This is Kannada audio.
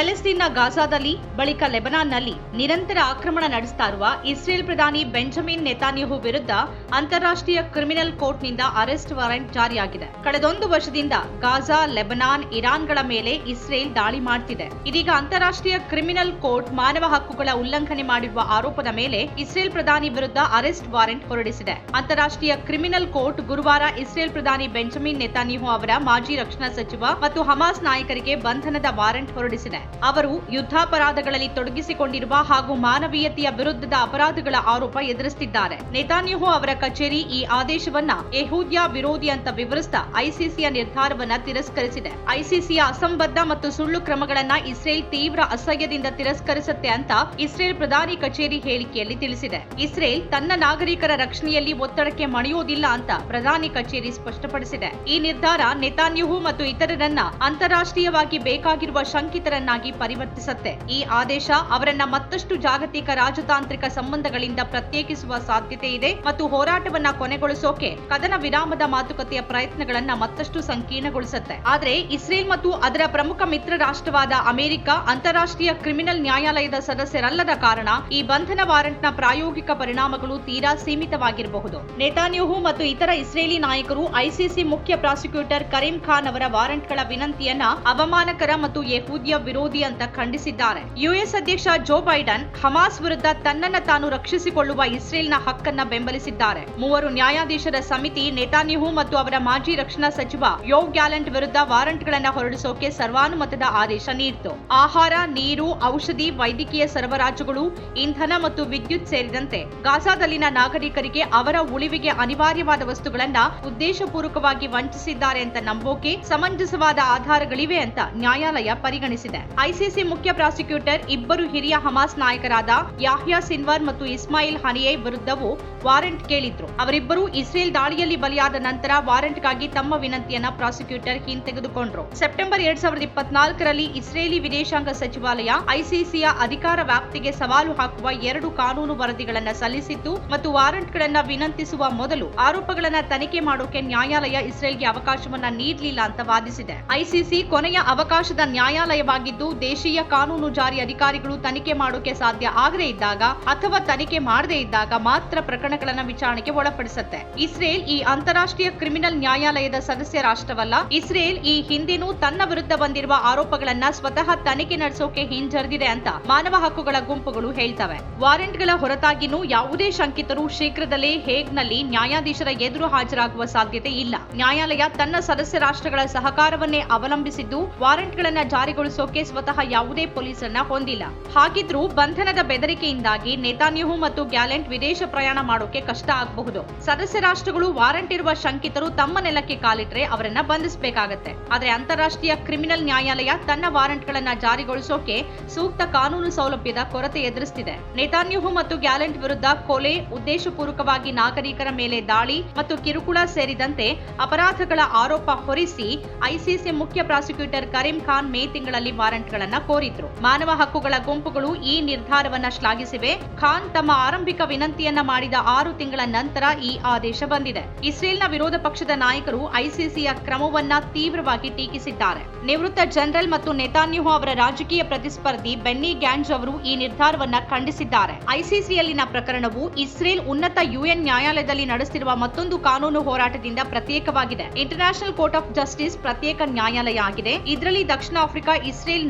ಪ್ಯಾಲೆಸ್ತೀನ್ನ ಗಾಜಾದಲ್ಲಿ, ಬಳಿಕ ಲೆಬನಾನ್ನಲ್ಲಿ ನಿರಂತರ ಆಕ್ರಮಣ ನಡೆಸ್ತಾ ಇರುವ ಇಸ್ರೇಲ್ ಪ್ರಧಾನಿ ಬೆಂಜಮಿನ್ ನೆತಾನ್ಯಹು ವಿರುದ್ಧ ಅಂತಾರಾಷ್ಟ್ರೀಯ ಕ್ರಿಮಿನಲ್ ಕೋರ್ಟ್ನಿಂದ ಅರೆಸ್ಟ್ ವಾರೆಂಟ್ ಜಾರಿಯಾಗಿದೆ. ಕಳೆದೊಂದು ವರ್ಷದಿಂದ ಗಾಜಾ, ಲೆಬನಾನ್, ಇರಾನ್ಗಳ ಮೇಲೆ ಇಸ್ರೇಲ್ ದಾಳಿ ಮಾಡ್ತಿದೆ. ಇದೀಗ ಅಂತಾರಾಷ್ಟ್ರೀಯ ಕ್ರಿಮಿನಲ್ ಕೋರ್ಟ್ ಮಾನವ ಹಕ್ಕುಗಳ ಉಲ್ಲಂಘನೆ ಮಾಡಿರುವ ಆರೋಪದ ಮೇಲೆ ಇಸ್ರೇಲ್ ಪ್ರಧಾನಿ ವಿರುದ್ಧ ಅರೆಸ್ಟ್ ವಾರೆಂಟ್ ಹೊರಡಿಸಿದೆ. ಅಂತಾರಾಷ್ಟ್ರೀಯ ಕ್ರಿಮಿನಲ್ ಕೋರ್ಟ್ ಗುರುವಾರ ಇಸ್ರೇಲ್ ಪ್ರಧಾನಿ ಬೆಂಜಮಿನ್ ನೆತಾನ್ಯಹು ಅವರ ಮಾಜಿ ರಕ್ಷಣಾ ಸಚಿವ ಮತ್ತು ಹಮಾಸ್ ನಾಯಕರಿಗೆ ಬಂಧನದ ವಾರೆಂಟ್ ಹೊರಡಿಸಿದೆ. ಅವರು ಯುದ್ಧಾಪರಾಧಗಳಲ್ಲಿ ತೊಡಗಿಸಿಕೊಂಡಿರುವ ಹಾಗೂ ಮಾನವೀಯತೆಯ ವಿರುದ್ಧದ ಅಪರಾಧಗಳ ಆರೋಪ ಎದುರಿಸುತ್ತಿದ್ದಾರೆ ನೆತಾನ್ಯಹು ಅವರ ಕಚೇರಿ ಈ ಆದೇಶವನ್ನ ಯಹೂದ್ಯ ವಿರೋಧಿ ಅಂತ ವಿವರಿಸಿದ ಐಸಿಸಿಯ ನಿರ್ಧಾರವನ್ನ ತಿರಸ್ಕರಿಸಿದೆ. ಐಸಿಸಿಯ ಅಸಂಬದ್ಧ ಮತ್ತು ಸುಳ್ಳು ಕ್ರಮಗಳನ್ನ ಇಸ್ರೇಲ್ ತೀವ್ರ ಅಸಹ್ಯದಿಂದ ತಿರಸ್ಕರಿಸುತ್ತೆ ಅಂತ ಇಸ್ರೇಲ್ ಪ್ರಧಾನಿ ಕಚೇರಿ ಹೇಳಿಕೆಯಲ್ಲಿ ತಿಳಿಸಿದೆ. ಇಸ್ರೇಲ್ ತನ್ನ ನಾಗರಿಕರ ರಕ್ಷಣೆಯಲ್ಲಿ ಒತ್ತಡಕ್ಕೆ ಮಣಿಯೋದಿಲ್ಲ ಅಂತ ಪ್ರಧಾನಿ ಕಚೇರಿ ಸ್ಪಷ್ಟಪಡಿಸಿದೆ. ಈ ನಿರ್ಧಾರ ನೆತಾನ್ಯಹು ಮತ್ತು ಇತರರನ್ನ ಅಂತಾರಾಷ್ಟ್ರೀಯವಾಗಿ ಬೇಕಾಗಿರುವ ಶಂಕಿತರನ್ನಾಗಿ ಪರಿವರ್ತಿಸುತ್ತೆ. ಈ ಆದೇಶ ಅವರನ್ನ ಮತ್ತಷ್ಟು ಜಾಗತಿಕ ರಾಜತಾಂತ್ರಿಕ ಸಂಬಂಧಗಳಿಂದ ಪ್ರತ್ಯೇಕಿಸುವ ಸಾಧ್ಯತೆ ಇದೆ ಮತ್ತು ಹೋರಾಟವನ್ನ ಕೊನೆಗೊಳಿಸೋಕೆ ಕದನ ವಿರಾಮದ ಮಾತುಕತೆಯ ಪ್ರಯತ್ನಗಳನ್ನ ಮತ್ತಷ್ಟು ಸಂಕೀರ್ಣಗೊಳಿಸುತ್ತೆ. ಆದರೆ ಇಸ್ರೇಲ್ ಮತ್ತು ಅದರ ಪ್ರಮುಖ ಮಿತ್ರ ರಾಷ್ಟ್ರವಾದ ಅಮೆರಿಕ ಅಂತಾರಾಷ್ಟ್ರೀಯ ಕ್ರಿಮಿನಲ್ ನ್ಯಾಯಾಲಯದ ಸದಸ್ಯರಲ್ಲದ ಕಾರಣ ಈ ಬಂಧನ ವಾರೆಂಟ್ನ ಪ್ರಾಯೋಗಿಕ ಪರಿಣಾಮಗಳು ತೀರಾ ಸೀಮಿತವಾಗಿರಬಹುದು. ನೇತಾನ್ಯೂಹು ಮತ್ತು ಇತರ ಇಸ್ರೇಲಿ ನಾಯಕರು ಐಸಿಸಿ ಮುಖ್ಯ ಪ್ರಾಸಿಕ್ಯೂಟರ್ ಕರೀಂ ಖಾನ್ ಅವರ ವಾರೆಂಟ್ಗಳ ವಿನಂತಿಯನ್ನ ಅವಮಾನಕರ ಮತ್ತು ಯಹೂದಿಯ ವಿರೋಧಿ ಅಂತ ಖಂಡಿಸಿದ್ದಾರೆ. ಯುಎಸ್ ಅಧ್ಯಕ್ಷ ಜೋ ಬೈಡನ್ ಹಮಾಸ್ ವಿರುದ್ಧ ತನ್ನನ್ನ ತಾನು ರಕ್ಷಿಸಿಕೊಳ್ಳುವ ಇಸ್ರೇಲ್ನ ಹಕ್ಕನ್ನ ಬೆಂಬಲಿಸಿದ್ದಾರೆ. ಮೂವರು ನ್ಯಾಯಾಧೀಶರ ಸಮಿತಿ ನೆತಾನ್ಯಹು ಮತ್ತು ಅವರ ಮಾಜಿ ರಕ್ಷಣಾ ಸಚಿವ ಯೋ ಗ್ಯಾಲೆಂಟ್ ವಿರುದ್ಧ ವಾರಂಟ್ಗಳನ್ನ ಹೊರಡಿಸೋಕೆ ಸರ್ವಾನುಮತದ ಆದೇಶ ನೀಡಿತು. ಆಹಾರ, ನೀರು, ಔಷಧಿ, ವೈದ್ಯಕೀಯ ಸರಬರಾಜುಗಳು, ಇಂಧನ ಮತ್ತು ವಿದ್ಯುತ್ ಸೇರಿದಂತೆ ಗಾಜಾದಲ್ಲಿನ ನಾಗರಿಕರಿಗೆ ಅವರ ಉಳಿವಿಗೆ ಅನಿವಾರ್ಯವಾದ ವಸ್ತುಗಳನ್ನ ಉದ್ದೇಶಪೂರ್ವಕವಾಗಿ ವಂಚಿಸಿದ್ದಾರೆ ಅಂತ ನಂಬೋಕೆ ಸಮಂಜಸವಾದ ಆಧಾರಗಳಿವೆ ಅಂತ ನ್ಯಾಯಾಲಯ ಪರಿಗಣಿಸಿದೆ. ಐಸಿಸಿ ಮುಖ್ಯ ಪ್ರಾಸಿಕ್ಯೂಟರ್ ಇಬ್ಬರು ಹಿರಿಯ ಹಮಾಸ್ ನಾಯಕರಾದ ಯಾಹ್ಯಾ ಸಿನ್ವಾರ್ ಮತ್ತು ಇಸ್ಮಾಯಿಲ್ ಹನಿಯೇ ವಿರುದ್ಧವೂ ವಾರೆಂಟ್ ಕೇಳಿದ್ರು. ಅವರಿಬ್ಬರು ಇಸ್ರೇಲ್ ದಾಳಿಯಲ್ಲಿ ಬಲಿಯಾದ ನಂತರ ವಾರೆಂಟ್ಗಾಗಿ ತಮ್ಮ ವಿನಂತಿಯನ್ನ ಪ್ರಾಸಿಕ್ಯೂಟರ್ ಹಿಂತೆಗೆದುಕೊಂಡ್ರು. ಸೆಪ್ಟೆಂಬರ್ ಎರಡ್ ಸಾವಿರದ ಇಪ್ಪತ್ನಾಲ್ಕರಲ್ಲಿ ಇಸ್ರೇಲಿ ವಿದೇಶಾಂಗ ಸಚಿವಾಲಯ ಐಸಿಸಿಯ ಅಧಿಕಾರ ವ್ಯಾಪ್ತಿಗೆ ಸವಾಲು ಹಾಕುವ ಎರಡು ಕಾನೂನು ವರದಿಗಳನ್ನು ಸಲ್ಲಿಸಿತ್ತು ಮತ್ತು ವಾರೆಂಟ್ಗಳನ್ನ ವಿನಂತಿಸುವ ಮೊದಲು ಆರೋಪಗಳನ್ನ ತನಿಖೆ ಮಾಡೋಕೆ ನ್ಯಾಯಾಲಯ ಇಸ್ರೇಲ್ಗೆ ಅವಕಾಶವನ್ನ ನೀಡಲಿಲ್ಲ ಅಂತ ವಾದಿಸಿದೆ. ಐಸಿಸಿ ಕೊನೆಯ ಅವಕಾಶದ ನ್ಯಾಯಾಲಯವಾಗಿದ್ದು ದೇಶೀಯ ಕಾನೂನು ಜಾರಿ ಅಧಿಕಾರಿಗಳು ತನಿಖೆ ಮಾಡೋಕೆ ಸಾಧ್ಯ ಆಗದೇ ಇದ್ದಾಗ ಅಥವಾ ತನಿಖೆ ಮಾಡದೇ ಇದ್ದಾಗ ಮಾತ್ರ ಪ್ರಕರಣಗಳನ್ನ ವಿಚಾರಣೆಗೆ ಒಳಪಡಿಸುತ್ತೆ. ಇಸ್ರೇಲ್ ಈ ಅಂತಾರಾಷ್ಟ್ರೀಯ ಕ್ರಿಮಿನಲ್ ನ್ಯಾಯಾಲಯದ ಸದಸ್ಯ ರಾಷ್ಟ್ರವಲ್ಲ. ಇಸ್ರೇಲ್ ಈ ಹಿಂದೆನೂ ತನ್ನ ವಿರುದ್ಧ ಬಂದಿರುವ ಆರೋಪಗಳನ್ನ ಸ್ವತಃ ತನಿಖೆ ನಡೆಸೋಕೆ ಹಿಂಜರಿದಿದೆ ಅಂತ ಮಾನವ ಹಕ್ಕುಗಳ ಗುಂಪುಗಳು ಹೇಳ್ತವೆ. ವಾರೆಂಟ್ಗಳ ಹೊರತಾಗಿನೂ ಯಾವುದೇ ಶಂಕಿತರು ಶೀಘ್ರದಲ್ಲೇ ಹೇಗ್ನಲ್ಲಿ ನ್ಯಾಯಾಧೀಶರ ಎದುರು ಹಾಜರಾಗುವ ಸಾಧ್ಯತೆ ಇಲ್ಲ. ನ್ಯಾಯಾಲಯ ತನ್ನ ಸದಸ್ಯ ರಾಷ್ಟ್ರಗಳ ಸಹಕಾರವನ್ನೇ ಅವಲಂಬಿಸಿದ್ದು ವಾರೆಂಟ್ಗಳನ್ನ ಜಾರಿಗೊಳಿಸೋಕೆ ಸ್ವತಃ ಯಾವುದೇ ಪೊಲೀಸರನ್ನ ಹೊಂದಿಲ್ಲ. ಹಾಗಿದ್ರೂ ಬಂಧನದ ಬೆದರಿಕೆಯಿಂದಾಗಿ ನೇತಾನ್ಯಹು ಮತ್ತು ಗ್ಯಾಲೆಂಟ್ ವಿದೇಶ ಪ್ರಯಾಣ ಮಾಡೋಕೆ ಕಷ್ಟ ಆಗಬಹುದು. ಸದಸ್ಯ ರಾಷ್ಟ್ರಗಳು ವಾರಂಟ್ ಇರುವ ಶಂಕಿತರು ತಮ್ಮ ನೆಲಕ್ಕೆ ಕಾಲಿಟ್ರೆ ಅವರನ್ನ ಬಂಧಿಸಬೇಕಾಗತ್ತೆ. ಆದ್ರೆ ಅಂತಾರಾಷ್ಟ್ರೀಯ ಕ್ರಿಮಿನಲ್ ನ್ಯಾಯಾಲಯ ತನ್ನ ವಾರಂಟ್ಗಳನ್ನ ಜಾರಿಗೊಳಿಸೋಕೆ ಸೂಕ್ತ ಕಾನೂನು ಸೌಲಭ್ಯದ ಕೊರತೆ ಎದುರಿಸುತ್ತಿದೆ ನೇತಾನ್ಯಹು ಮತ್ತು ಗ್ಯಾಲೆಂಟ್ ವಿರುದ್ಧ ಕೊಲೆ ಉದ್ದೇಶಪೂರ್ವಕವಾಗಿ ನಾಗರಿಕರ ಮೇಲೆ ದಾಳಿ ಮತ್ತು ಕಿರುಕುಳ ಸೇರಿದಂತೆ ಅಪರಾಧಗಳ ಆರೋಪ ಹೊರಿಸಿ ಐಸಿಸಿ ಮುಖ್ಯ ಪ್ರಾಸಿಕ್ಯೂಟರ್ ಕರೀಂ ಖಾನ್ ಮೇ ತಿಂಗಳಲ್ಲಿ ವಾರೆಂಟ್ಗಳನ್ನ ಕೋರಿದ್ರು. ಮಾನವ ಹಕ್ಕುಗಳ ಗುಂಪುಗಳು ಈ ನಿರ್ಧಾರವನ್ನ ಶ್ಲಾಘಿಸಿವೆ. ಖಾನ್ ತಮ್ಮ ಆರಂಭಿಕ ವಿನಂತಿಯನ್ನ ಮಾಡಿದ ಆರು ತಿಂಗಳ ನಂತರ ಈ ಆದೇಶ ಬಂದಿದೆ. ಇಸ್ರೇಲ್ನ ವಿರೋಧ ಪಕ್ಷದ ನಾಯಕರು ಐಸಿಸಿಯ ಕ್ರಮವನ್ನ ತೀವ್ರವಾಗಿ ಟೀಕಿಸಿದ್ದಾರೆ. ನಿವೃತ್ತ ಜನರಲ್ ಮತ್ತು ನೆತಾನ್ಯಹು ಅವರ ರಾಜಕೀಯ ಪ್ರತಿಸ್ಪರ್ಧಿ ಬೆನ್ನಿ ಗ್ಯಾಂಜ್ ಅವರು ಈ ನಿರ್ಧಾರವನ್ನ ಖಂಡಿಸಿದ್ದಾರೆ. ಐಸಿಸಿಯಲ್ಲಿನ ಪ್ರಕರಣವು ಇಸ್ರೇಲ್ ಉನ್ನತ ಯುಎನ್ ನ್ಯಾಯಾಲಯದಲ್ಲಿ ನಡೆಸಿರುವ ಮತ್ತೊಂದು ಕಾನೂನು ಹೋರಾಟದಿಂದ ಪ್ರತ್ಯೇಕವಾಗಿದೆ. ಇಂಟರ್ನ್ಯಾಷನಲ್ ಕೋರ್ಟ್ ಆಫ್ ಜಸ್ಟಿಸ್ ಪ್ರತ್ಯೇಕ ನ್ಯಾಯಾಲಯ ಆಗಿದೆ. ಇದರಲ್ಲಿ ದಕ್ಷಿಣ ಆಫ್ರಿಕಾ ಇಸ್ರೇಲ್